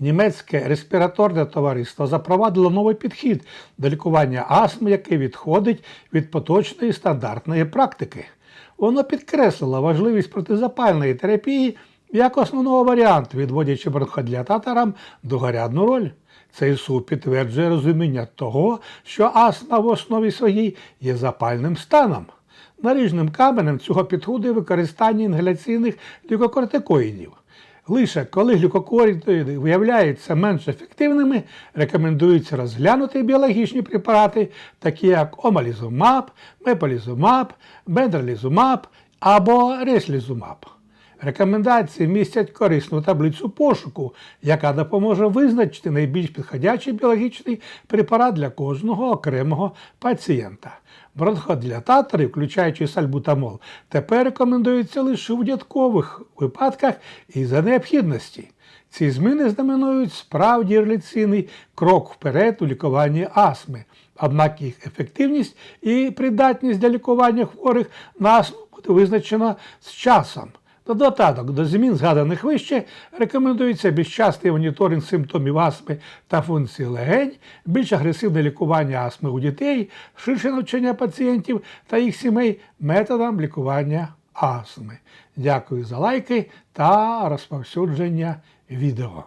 Німецьке респіраторне товариство запровадило новий підхід до лікування астми, який відходить від поточної стандартної практики. Воно підкреслило важливість протизапальної терапії як основного варіанту, відводячи бронходилататорам другорядну роль. Цей суд підтверджує розуміння того, що астма в основі своїй є запальним станом. Наріжним каменем цього підходу використання інгаляційних глюкокортикоїдів. Лише коли глюкокоритоїди виявляються менш ефективними, рекомендується розглянути біологічні препарати, такі як омалізумаб, меполізумаб, бендролізумаб або реслізумаб. Рекомендації містять корисну таблицю пошуку, яка допоможе визначити найбільш підходячий біологічний препарат для кожного окремого пацієнта. Бронходилататори, включаючи сальбутамол, тепер рекомендуються лише у виняткових випадках і за необхідності. Ці зміни знаменують справді революційний крок вперед у лікуванні астми. Однак їх ефективність і придатність для лікування хворих на астму буде визначено з часом. На додаток до змін, згаданих вище, рекомендується більш моніторинг симптомів астми та функції легень, більш агресивне лікування астми у дітей, ширше навчання пацієнтів та їх сімей методам лікування астми. Дякую за лайки та розповсюдження відео.